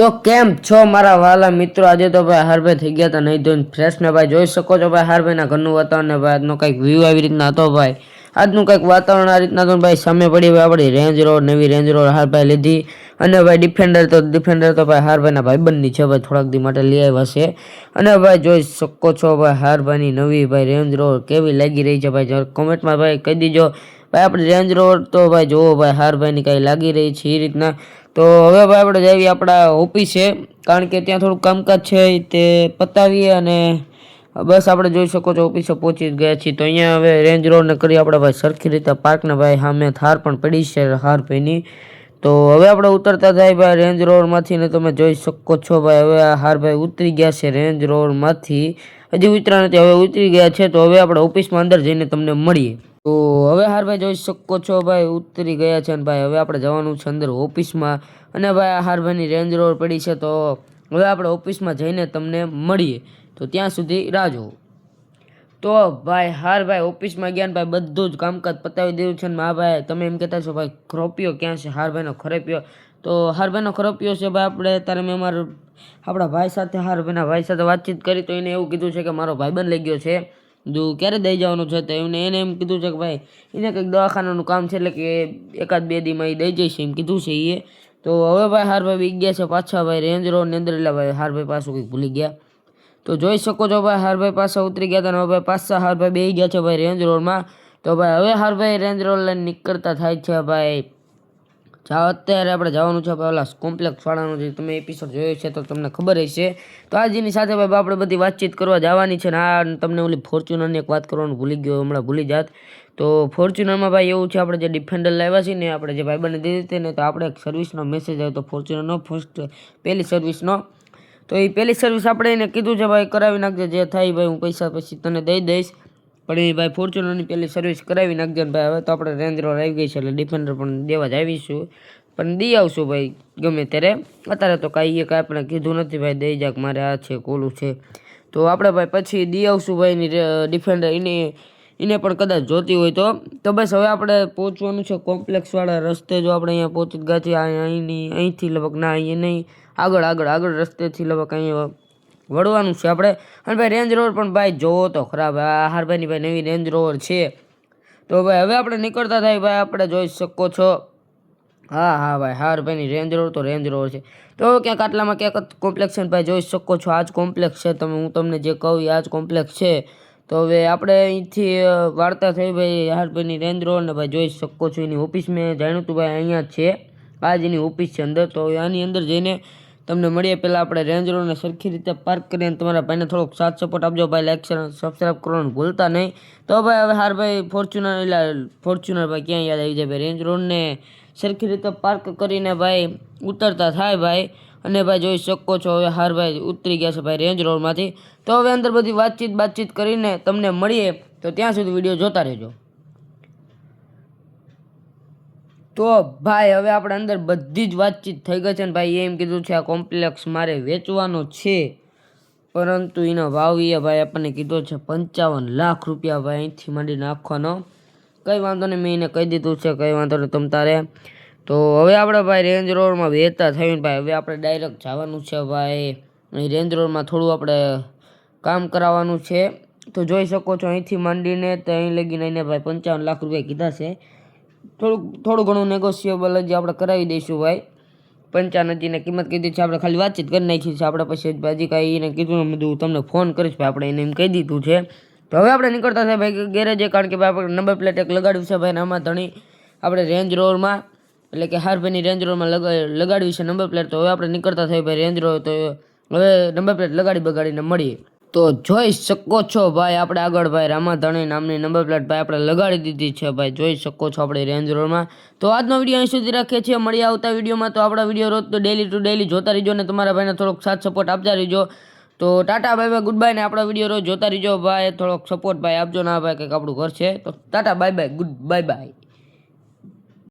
તો કેમ છો મારા વાલા મિત્રો? આજે તો ભાઈ હારભાઈ થઈ ગયા હતા નહીં ધોઈને ફ્રેશ ને ભાઈ જોઈ શકો છો ભાઈ હારભાઈના ઘરનું વાતાવરણ ને ભાઈ આજનો કંઈક વ્યૂ આવી રીતના હતો ભાઈ. આજનું કંઈક વાતાવરણ આ રીતના તો ભાઈ સામે પડી ભાઈ આપણી રેન્જ રોડ નવી રેન્જ રોડ હારભાઈ લીધી. અને ભાઈ ડિફેન્ડર તો ડિફેન્ડર તો ભાઈ હારભાઈના ભાઈબંધની છે ભાઈ, થોડાક દી માટે લઈ આવ્યા છે. અને ભાઈ જોઈ શકો છો ભાઈ હારભાઈની નવી ભાઈ રેન્જ રોડ કેવી લાગી રહી છે ભાઈ કોમેન્ટમાં ભાઈ કહી દીજો. ભાઈ, આપણે રેન્જ રોડ તો ભાઈ જોવો ભાઈ, હારભાઈની કાંઈ લાગી રહી છે એ રીતના. તો હવે ભાઈ આપણે જઈએ આપણા ઓફિસે, કારણ કે ત્યાં થોડુંક કામકાજ છે તે પતાવીએ અને બસ આપણે જોઈ શકો છો, ઓફિસે પહોંચી ગયા છીએ. તો અહીંયા હવે રેન્જ રોડને કરી આપણે ભાઈ સરખી રીતે પાર્કને ભાઈ સામે થાર પણ પડી છે હારભાઈની. તો હવે આપણે ઉતરતા થાય ભાઈ રેન્જ રોડમાંથી ને તમે જોઈ શકો છો ભાઈ, હવે આ હારભાઈ ઉતરી ગયા છે રેન્જ રોડમાંથી હજી ઉતરા નથી હવે ઉતરી ગયા છે, તો હવે આપણે ઓફિસમાં અંદર જઈને તમને મળીએ. તો હવે હારભાઈ જોઈ શકો છો ભાઈ, ઉતરી ગયા છે અને ભાઈ, હવે આપણે જવાનું છે અંદર ઓફિસમાં. અને ભાઈ, આ હારભાઈની રેન્જ રોડ પડી છે, તો હવે આપણે ઓફિસમાં જઈને તમને મળીએ. તો ત્યાં સુધી રાહ જોવો તો ભાઈ હાર ભાઈ ઓફિસમાં ગયા ને ભાઈ, બધું જ કામકાજ પતાવી દીધું છે ને મા ભાઈ તમે એમ કહેતા છો, ભાઈ, ખરોપિયો ક્યાં છે? હાર ભાઈનો ખરેપિયો તો હારભાઈનો ખરોપિયો છે ભાઈ, આપણે તારે મેં મારું, આપણા ભાઈ સાથે હારભાઈના ભાઈ સાથે વાતચીત કરી તો એને એવું કીધું છે કે મારો ભાઈબંધ લઈ ગયો છે. જો ક્યારે દઈ જવાનું છે? તો એમને, એને એમ કીધું છે કે ભાઈ, એને કંઈક દવાખાનાનું કામ છે એટલે કે એકાદ બે દીમાં એ દઈ જઈશ એમ કીધું છે એ તો હવે ભાઈ હારભાઈ બી ગયા છે પાછા ભાઈ રેન્જ રોડની અંદર એટલે ભાઈ હારભાઈ પાછું કંઈક ભૂલી ગયા. તો જોઈ શકો છો ભાઈ હારભાઈ પાછા ઉતરી ગયા હતા અને હવે પાછા હારભાઈ બે ગયા છે ભાઈ રેન્જ રોડમાં તો ભાઈ હવે હારભાઈ રેન્જ રોડ લઈને નીકળતા થાય છે ભાઈ. જાઓ અત્યારે આપણે જવાનું છે ઓલા કોમ્પ્લેક્સ વાળાનું જે તમે એપિસોડ જોયો છે તો તમને ખબર હશે તો આજની સાથે ભાઈ આપણે બધી વાતચીત કરવા જવાની છે ને આ તમને ઓલી ફોર્ચ્યુનરની એક વાત કરવાનું ભૂલી ગયો હમણાં ભૂલી જાત. તો ફોર્ચ્યુનરમાં ભાઈ એવું છે, આપણે જે ડિફેન્ડર લાવ્યા છે ને, આપણે જે ભાઈ બને દીધી હતી ને, તો આપણે એક સર્વિસનો મેસેજ આવ્યો તો ફોર્ચ્યુનરનો ફર્સ્ટ પહેલી સર્વિસનો તો એ પહેલી સર્વિસ આપણે એને કીધું છે, ભાઈ કરાવી નાખજે, જે થાય ભાઈ હું પૈસા પછી તને દઈ દઈશ. પણ એ ભાઈ ફોર્ચ્યુનરની પહેલી સર્વિસ કરાવી નાખજો ને ભાઈ. હવે તો આપણે રેન્જ રોવર આવી ગઈ છે એટલે ડિફેન્ડર પણ દેવા જ આવીશું. પણ દઈ આવશું ભાઈ, ગમે ત્યારે. અત્યારે તો કાંઈ એ કાંઈ આપણે કીધું નથી ભાઈ, દઈ જાક મારે આ છે, કોલું છે. તો આપણે ભાઈ પછી દઈ આવશું ભાઈ એની ડિફેન્ડર એની, એને પણ કદાચ જોતી હોય તો. તો બસ હવે આપણે પહોંચવાનું છે કોમ્પ્લેક્સવાળા રસ્તે. જો આપણે અહીંયા પહોંચી ગયા છીએ અહીં- અહીંની, અહીંથી લગભગ ના, અહીંયા નહીં. આગળ આગળ આગળ રસ્તેથી લગભગ અહીંયા વળવાનું છે આપણે. અને ભાઈ રેન્જ રોવર પણ ભાઈ જોવો તો ખરાબ. હારભાઈની ભાઈ નવી રેન્જ રોવર છે. તો ભાઈ હવે આપણે નીકળતા થાય ભાઈ, આપણે જોઈ શકો છો. હા હા ભાઈ, હારભાઈની રેન્જ રોવર તો રેન્જ રોવર છે. તો હવે ક્યાંક આટલામાં ક્યાંક કોમ્પ્લેક્સ છે ભાઈ જોઈ શકો છો. આ જ કોમ્પ્લેક્સ છે. તમે, હું તમને જે કહું આ જ કોમ્પ્લેક્સ છે. તો હવે આપણે અહીંથી વાર્તા થઈ ભાઈ હારભાઈની રેન્જ રોવર ને ભાઈ જોઈ શકો છો. એની ઓફિસ મેં જાણ્યું હતું ભાઈ અહીંયા છે. આ જ એની ઓફિસ છે અંદર. તો આની અંદર જઈને તમને મળીએ પહેલાં આપણે રેન્જ રોડને સરખી રીતે પાર્ક કરીને તમારા ભાઈને થોડોક સાથ સપોર્ટ આપજો. ભાઈ લાઈક શેર સબસ્ક્રાઈબ કરવાનું ભૂલતા નહીં. તો ભાઈ, હવે હાર ભાઈ ફોર્ચ્યુનર એટલે ફોર્ચ્યુનર ભાઈ ક્યાં યાદ આવી જાય? ભાઈ રેન્જ રોડને સરખી રીતે પાર્ક કરીને ભાઈ ઉતરતા થાય ભાઈ. અને ભાઈ, જોઈ શકો છો, હવે હાર ભાઈ ઉતરી ગયા છે ભાઈ રેન્જ રોડમાંથી તો હવે અંદર બધી વાતચીત બાતચીત કરીને તમને મળીએ. તો ત્યાં સુધી વીડિયો જોતા રહેજો. તો ભાઈ, હવે આપણે અંદર બધી જ વાતચીત થઈ ગઈ છે ને ભાઈ, એમ કીધું છે આ કોમ્પ્લેક્સ મારે વેચવાનો છે. પરંતુ એનો ભાવ એ ભાઈ આપણને કીધો છે પંચાવન લાખ રૂપિયા ભાઈ, અહીંથી માંડી નાખવાનો કંઈ વાંધો નહીં, મેં એને કહી દીધું છે, કંઈ વાંધો નહીં તમ તારે. તો હવે આપણે ભાઈ રેન્જ રોડમાં વેચતા થયું ભાઈ, હવે આપણે ડાયરેક્ટ જવાનું છે ભાઈ. રેન્જ રોડમાં થોડું આપણે કામ કરાવવાનું છે. તો જોઈ શકો છો અહીંથી માંડીને તો અહીં લગીને એને ભાઈ પંચાવન લાખ રૂપિયા કીધા છે. થોડુંક, થોડું ઘણું નેગોશિયેબલ જ આપણે કરાવી દઈશું ભાઈ. પંચાનજીને કિંમત કીધી છે, આપણે ખાલી વાતચીત કરી નાખી છે. આપણે પછી હજી કાંઈ એને કીધું બધું તમને ફોન કરીશ ભાઈ, આપણે એને એમ કહી દીધું છે. તો હવે આપણે નીકળતા થાય ભાઈ ગેરેજે, કારણ કે ભાઈ આપણે નંબર પ્લેટ એક લગાડ્યું છે ભાઈ આમાં ધણી. આપણે રેન્જ રોવરમાં એટલે કે હારભાઈની રેન્જ રોવરમાં લગાડવી છે નંબર પ્લેટ તો હવે આપણે નીકળતા થાય ભાઈ રેન્જ રોવર તો હવે નંબર પ્લેટ લગાડી બગાડીને મળીએ. તો જોઈ શકો છો ભાઈ, આપણે આગળ ભાઈ રામાધણી નામની નંબર પ્લેટ ભાઈ આપણે લગાડી દીધી છે ભાઈ, જોઈ શકો છો આપણે રેન્જ રોડમાં તો આજનો વીડિયો અહીં સુધી રાખીએ છીએ. મળી આવતા વિડીયોમાં તો આપણા વીડિયો રોજ તો ડેલી ટુ ડેલી જોતા રહીજો ને તમારા ભાઈને થોડોક સાથ સપોર્ટ આપતા રહીજો. તો tata bye bye good bye ને આપણા વીડિયો રોજ જોતા રહીજો ભાઈ. થોડોક સપોર્ટ ભાઈ આપજો ના ભાઈ કંઈક આપણું ઘર છે. તો tata bye bye good bye bye